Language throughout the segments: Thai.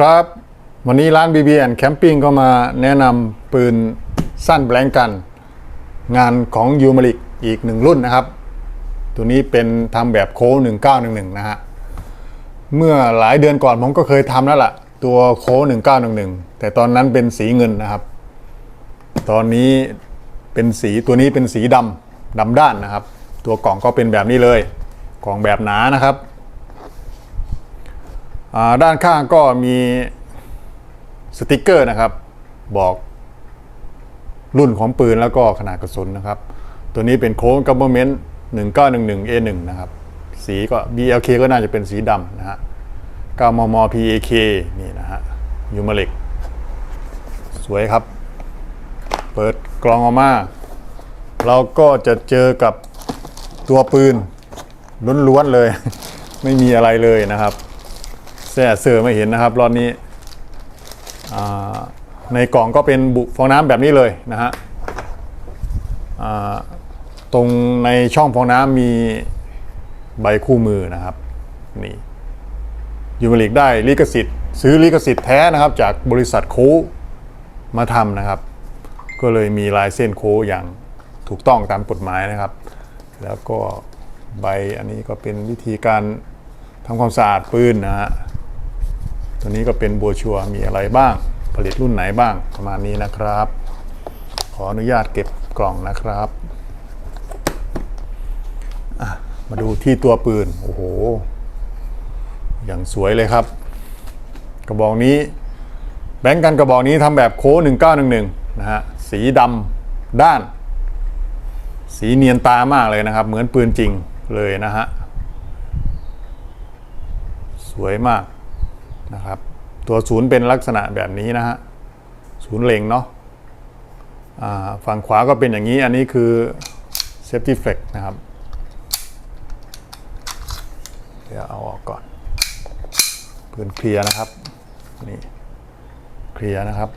ครับ วันนี้ร้าน BB and Camping ก็มาแนะนำปืนสั้นแบงกัน งานของยูมาริกอีกหนึ่งรุ่นนะครับ ตัวนี้เป็นทำแบบโค้1911 นะฮะ เมื่อหลายเดือนก่อนผมก็เคยทำแล้วล่ะ ตัวโค้1911 แต่ตอนนั้นเป็นสีเงินนะครับ ตอนนี้เป็นสีตัวนี้เป็นสีดำดำด้านนะครับ ตัวกล่องก็เป็นแบบนี้เลย กล่องแบบหนานะครับ ด้านข้างก็มีสติกเกอร์นะครับ บอกรุ่นของปืนแล้วก็ขนาดกระสุนนะครับ ตัวนี้เป็นโค้งกั v เ r อร์เมนต์1911 A1 นะครับ สีก็ BLK ก็น่าจะเป็นสีดำนะฮะ 9 มม PAK นี่นะฮะยูมาเล็ก สวยครับ เปิดกล่องออกมา เราก็จะเจอกับตัวปืนล้วนๆเลย ไม่มีอะไรเลยนะครับ แซ่เซอไม่เห็นนะครับรอบนี้ในกล่องก็เป็นบุฟองน้ำแบบนี้เลยนะฮะตรงในช่องฟองน้ำมีใบคู่มือนะครับนี่ยูเมลิกได้ลิขสิทธิ์ ซื้อลิขสิทธิ์แท้นะครับ จากบริษัทโคมาทำนะครับ ก็เลยมีลายเส้นโคอย่างถูกต้องตามกฎหมายนะครับ แล้วก็ใบอันนี้ก็เป็นวิธีการทำความสะอาดปืนนะฮะ ตัวนี้ก็เป็นบัวชัวร์มีอะไรบ้าง ผลิตรุ่นไหนบ้างประมาณนี้นะครับ ขออนุญาตเก็บกล่องนะครับ มาดูที่ตัวปืน โอ้โห อย่างสวยเลยครับ กระบอกนี้ แบงก์กันกระบอกนี้ทำแบบโค้1911 นะฮะ สีดำด้าน สีเนียนตามากเลยนะครับ เหมือนปืนจริงเลยนะฮะ สวยมาก นะครับ ตัวศูนย์เป็นลักษณะแบบนี้นะฮะศูนย์เล็งเนาะฝั่งขวาก็เป็นอย่างนี้อันนี้คือ safety flex นะครับ เดี๋ยวเอาออกก่อนปืนเคลียร์นะครับนี่เคลียร์นะครับ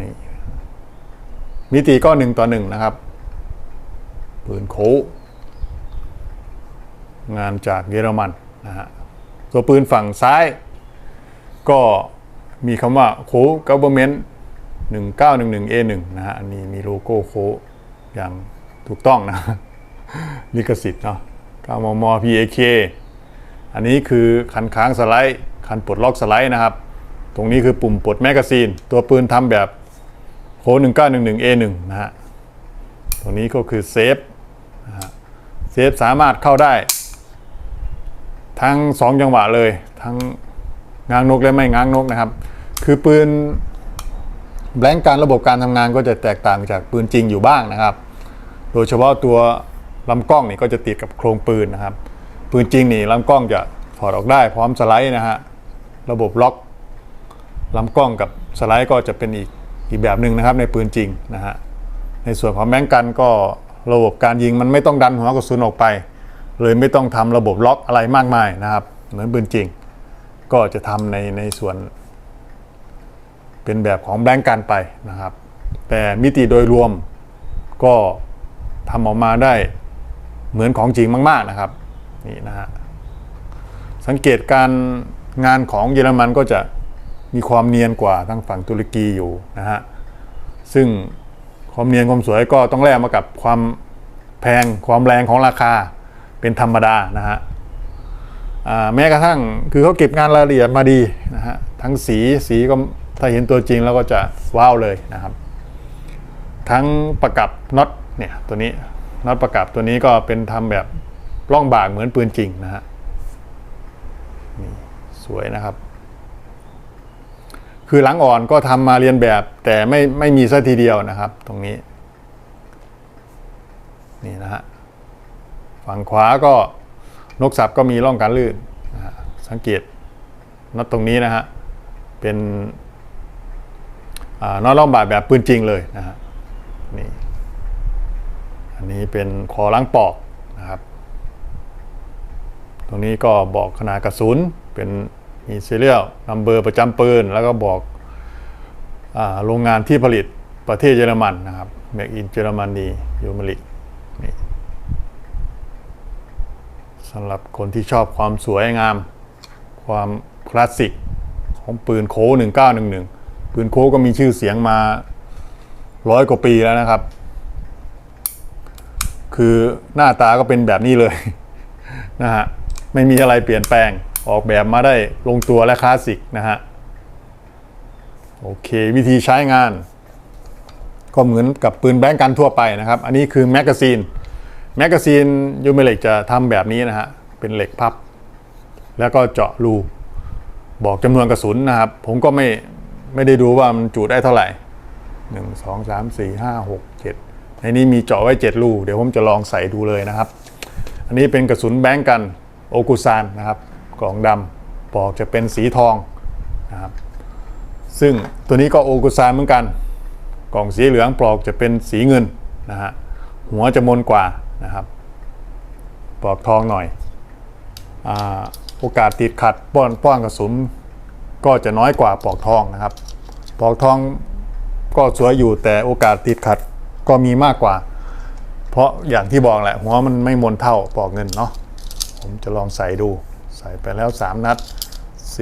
นี่มิติก็หนึ่งต่อหนึ่งนะครับปืนโค้ งานจากเยอรมันนะฮะตัวปืนฝั่งซ้าย ก็มีคำว่าโค government 1911 A1 นะฮะอันนี้มีโลโก้โคอย่างถูกต้องนะ ลิขสิทธิ์เนาะ9มม PAK อันนี้คือคันค้างสไลด์ คันปลดล็อกสไลด์นะครับ ตรงนี้คือปุ่มปลดแมกกาซีน ตัวปืนทำแบบโค1911 A1 นะฮะตรงนี้ก็คือเซฟเซฟสามารถเข้าได้ ทั้งสองจังหวะเลย ทั้งง้างนกและไม่ง้างนกนะครับ คือปืนแบงก์การระบบการทำงานก็จะแตกต่างจากปืนจริงอยู่บ้างนะครับ โดยเฉพาะตัวลำกล้องนี่ก็จะติดกับโครงปืนนะครับ ปืนจริงนี่ลำกล้องจะถอดออกได้พร้อมสไลด์นะฮะ ระบบล็อกลำกล้องกับสไลด์ก็จะเป็นอีกอีกแบบหนึ่งนะครับ ในปืนจริงนะฮะ ในส่วนของแบงกันก็ระบบการยิงมันไม่ต้องดันหัวกระสุนออกไป เลยไม่ต้องทำระบบล็อกอะไรมากมายนะครับ เหมือนปืนจริง ก็จะทำในในส่วน เป็นแบบของแบงก์กันไปนะครับ แต่มิติโดยรวมก็ทำออกมาได้เหมือนของจริงมาก ๆนะครับนี่นะฮะสังเกตการงานของเยอรมันก็จะมีความเนียนกว่าทางฝั่งตุรกีอยู่นะฮะซึ่งความเนียนความสวยก็ต้องแลกมากับความแพงความแรงของราคา เป็นธรรมดานะฮะแม้กระทั่งคือเขาเก็บงานรายละเอียดมาดีนะฮะทั้งสีสีก็ถ้าเห็นตัวจริงแล้วก็จะว้าวเลยนะครับ ทั้งประกับน็อตเนี่ยตัวนี้น็อตประกับตัวนี้ก็เป็นทำแบบร่องบากเหมือนปืนจริงนะฮะนี่สวยนะครับ คือหลังอ่อนก็ทำมาเรียนแบบแต่ไม่ไม่มีซะทีเดียวนะครับ ตรงนี้นี่นะฮะ ฝั่งขวาก็นกสับก็มีร่องการลื่น สังเกตน็อตตรงนี้นะฮะ เป็นน็อตร่องบาดแบบปืนจริงเลยนะฮะนี่อันนี้เป็นคอล้างปอกนะครับ ตรงนี้ก็บอกขนาดกระสุนเป็นมีซีเรียลนัมเบอร์ประจำปืน แล้วก็บอกอโรงงานที่ผลิตประเทศเยอรมันนะครับ Make in Germany ยูมาลิก สำหรับคนที่ชอบความสวยงาม ความคลาสสิกของปืนโค้1911 ปืนโค้ก็มีชื่อเสียงมาร้อยกว่าปีแล้วนะครับ คือหน้าตาก็เป็นแบบนี้เลยนะฮะไม่มีอะไรเปลี่ยนแปลงออกแบบมาได้ลงตัวและคลาสสิกนะฮะโอเค วิธีใช้งาน ก็เหมือนกับปืนแบงก์กันทั่วไปนะครับ อันนี้คือแมกกาซีน แมกกาซีนยูเมเล็กจะทำแบบนี้นะฮะ เป็นเหล็กพับ แล้วก็เจาะรูบอกจำนวนกระสุนนะครับ ผมก็ไม่ไม่ได้ดูว่ามันจุได้เท่าไหร่1 2 3 4 5 6 7ในนี้มีเจาะไว้7รูเดี๋ยวผมจะลองใส่ดูเลยนะครับ อันนี้เป็นกระสุนแบงก์กันโอกุซานนะครับกล่องดำปลอกจะเป็นสีทองนะครับซึ่งตัวนี้ก็โอกุซานเหมือนกัน กล่องสีเหลืองปลอกจะเป็นสีเงินนะฮะหัวจะมนกว่า นะครับปลอกทองหน่อยอาโอกาสติดขัดป้อนป้อนกระสุนก็จะน้อยกว่าปลอกทองนะครับปลอกทองก็สวยอยู่แต่โอกาสติดขัดก็มีมากกว่า เพราะอย่างที่บอกแหละหัวมันไม่มนเท่าปลอกเงินเนาะผมจะลองใส่ดูใส่ไปแล้ว 3 นัด 4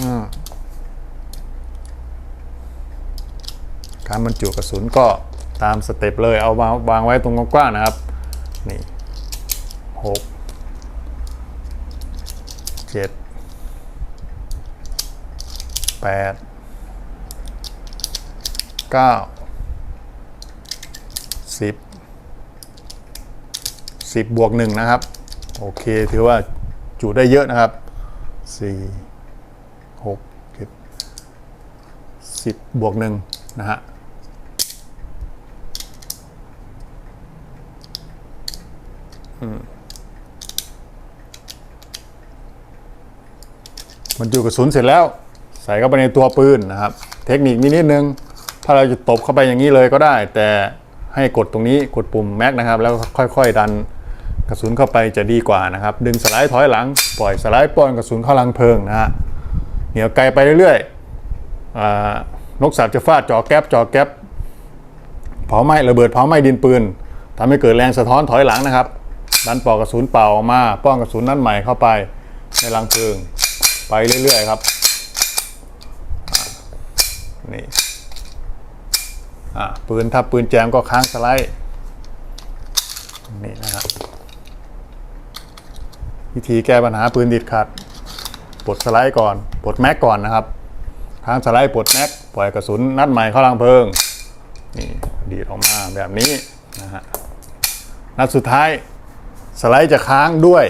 5การบรรจุกระสุนก็ ตามสเต็ปเลยเอามาวางไว้ตรงกว้างๆนะครับ นี่หกเจ็ดแปดเก้าสิบสิบบวกหนึ่งนะครับ โอเค ถือว่าจุได้เยอะนะครับสี่หกเจ็ดสิบบวกหนึ่งนะฮะ บรรจุกระสุนเสร็จแล้ว ใส่เข้าไปในตัวปืนนะครับ เทคนิคมีนิดนึง ถ้าเราจะตบเข้าไปอย่างนี้เลยก็ได้ แต่ให้กดตรงนี้กดปุ่มแม็กนะครับ แล้วค่อยๆดันกระสุนเข้าไปจะดีกว่านะครับ ดึงสไลด์ถอยหลัง ปล่อยสไลด์ป้อนกระสุนเข้าลังเพลิงนะฮะเหนียวไกลไปเรื่อยๆนกสับจะฟาดจอแก๊ปจอแก๊ปเผาไหม้ระเบิดเผาไหม้ดินปืนทำให้เกิดแรงสะท้อนถอยหลังนะครับ ดันปลอกกระสุนเป่าออกมาป้อนกระสุนนัดใหม่เข้าไปในลังเพลิง ไปเรื่อยๆครับนี่อ่าปืนถ้าปืนแจมก็ค้างสไลด์นี่นะครับวิธีแก้ปัญหาปืนติดขัดปลดสไลด์ก่อนปลดแม็กก่อนนะครับค้างสไลด์ปลดแม็กปล่อยกระสุนนัดใหม่เข้าลังเพลิงนี่ดีดออกมาแบบนี้นะฮะนัดสุดท้าย สไลด์จะค้างด้วย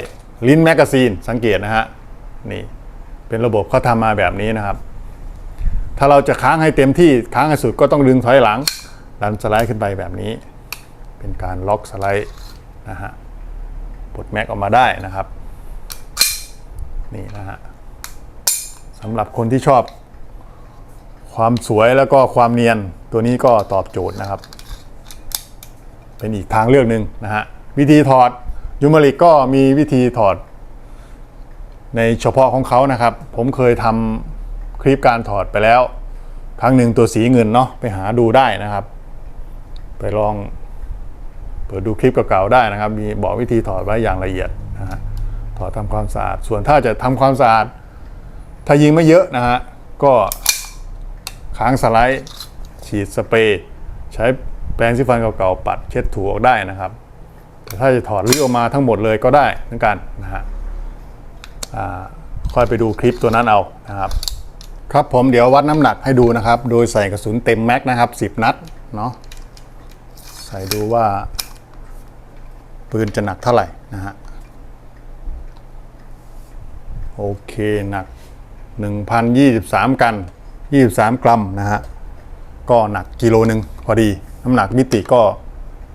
ลิ้นแมกกาซีนสังเกตนะฮะนี่เป็นระบบเขาทำมาแบบนี้นะครับ ถ้าเราจะค้างให้เต็มที่ค้างให้สุดก็ต้องดึงถอยหลังดันสไลด์ขึ้นไปแบบนี้ เป็นการล็อกสไลด์นะฮะปลดแม็กออกมาได้นะครับนี่นะฮะสำหรับคนที่ชอบ ความสวยแล้วก็ความเนียนตัวนี้ก็ตอบโจทย์นะครับ เป็นอีกทางเลือกหนึ่งนะฮะวิธีถอด ยูมาริกก็มีวิธีถอด ในเฉพาะของเขานะครับ ผมเคยทำคลิปการถอดไปแล้ว ครั้งหนึ่งตัวสีเงินเนาะไปหาดูได้นะครับ ไปลองเปิดดูคลิปเก่าๆได้นะครับ มีบอกวิธีถอดไว้อย่างละเอียดนะฮะถอดทำความสะอาด ส่วนถ้าจะทำความสะอาด ถ้ายิงไม่เยอะนะฮะก็ค้างสไลด์ฉีดสเปรย์ใช้แปรงสีฟันเก่าๆปัดเช็ดถูออกได้นะครับ แต่ถ้าจะถอดรื้อออกมาทั้งหมดเลยก็ได้เหมือนกันนะฮะค่อยไปดูคลิปตัวนั้นเอานะครับ ครับผมเดี๋ยววัดน้ำหนักให้ดูนะครับ โดยใส่กระสุนเต็มแม็กนะครับ 10 นัดเนาะใส่ดูว่า ปืนจะหนักเท่าไหร่นะฮะโอเคหนัก 1,023 กัน 23 กรัมนะฮะก็หนักกิโลหนึ่งพอดี น้ำหนักมิติก็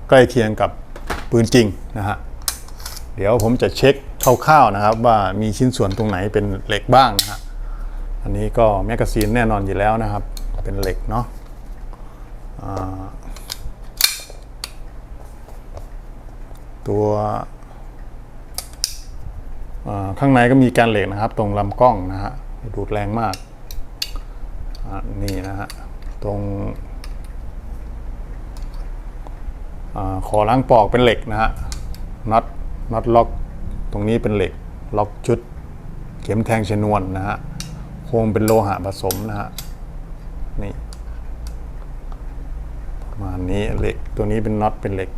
ใกล้เคียงกับ ปืนจริงนะฮะเดี๋ยวผมจะเช็คคร่าวๆนะครับว่ามีชิ้นส่วนตรงไหนเป็นเหล็กบ้างนะฮะอันนี้ก็แมกกาซีนแน่นอนอยู่แล้วนะครับ เป็นเหล็กเนาะตัวข้างในก็มีแกนเหล็กนะครับ ตรงลำกล้องนะฮะดูดแรงมากนี่นะฮะตรงอา ขอล้างปอกเป็นเหล็กนะฮะน็อตน็อตล็อกตรงนี้เป็นเหล็กล็อกชุด เข็มแทงชนวนนะฮะโครงเป็นโลหะผสมนะฮะนี่ประมาณนี้เหล็กตัวนี้เป็นน็อตเป็นเหล็ก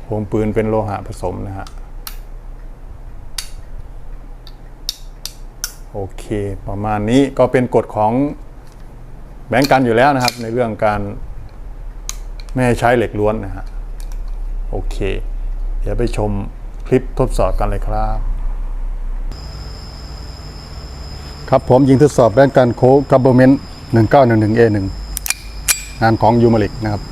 โครงปืนเป็นโลหะผสมนะฮะโอเค ประมาณนี้ก็เป็นกฎของแบงก์กันอยู่แล้วนะครับ ในเรื่องการ ไม่ให้ใช้เหล็กล้วนนะฮะโอเค เดี๋ยวไปชมคลิปทดสอบกันเลยครับ ครับผมยิงทดสอบแบนก์การโค้กับบเมนต์ 1911A1 งานของยูมาลิกนะครับ